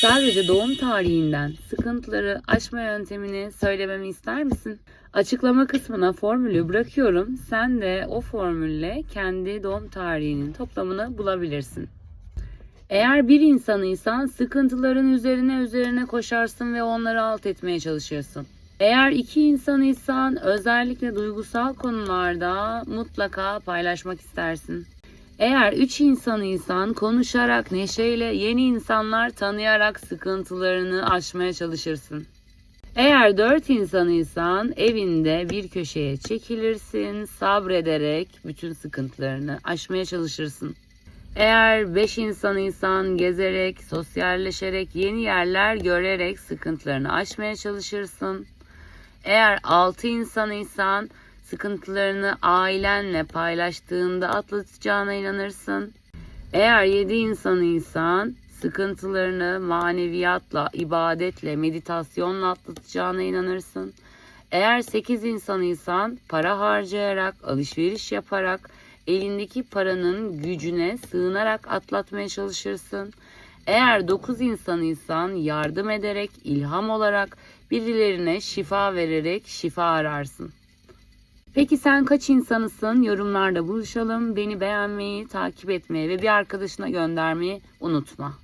Sadece doğum tarihinden sıkıntıları aşma yöntemini söylememi ister misin? Açıklama kısmına formülü bırakıyorum. Sen de o formülle kendi doğum tarihinin toplamını bulabilirsin. Eğer bir insanıysan sıkıntıların üzerine üzerine koşarsın ve onları alt etmeye çalışırsın. Eğer iki insanıysan özellikle duygusal konularda mutlaka paylaşmak istersin. Eğer üç insanıysan konuşarak neşeyle yeni insanlar tanıyarak sıkıntılarını aşmaya çalışırsın. Eğer dört insanıysan evinde bir köşeye çekilirsin, sabrederek bütün sıkıntılarını aşmaya çalışırsın. Eğer beş insanıysan gezerek, sosyalleşerek, yeni yerler görerek sıkıntılarını aşmaya çalışırsın. Eğer altı insanıysan sıkıntılarını ailenle paylaştığında atlatacağına inanırsın. Eğer yedi insanıysan sıkıntılarını maneviyatla, ibadetle, meditasyonla atlatacağına inanırsın. Eğer sekiz insanıysan para harcayarak, alışveriş yaparak, elindeki paranın gücüne sığınarak atlatmaya çalışırsın. Eğer dokuz insanıysan yardım ederek, ilham olarak, birilerine şifa vererek şifa ararsın. Peki sen kaç insanısın? Yorumlarda buluşalım. Beni beğenmeyi, takip etmeyi ve bir arkadaşına göndermeyi unutma.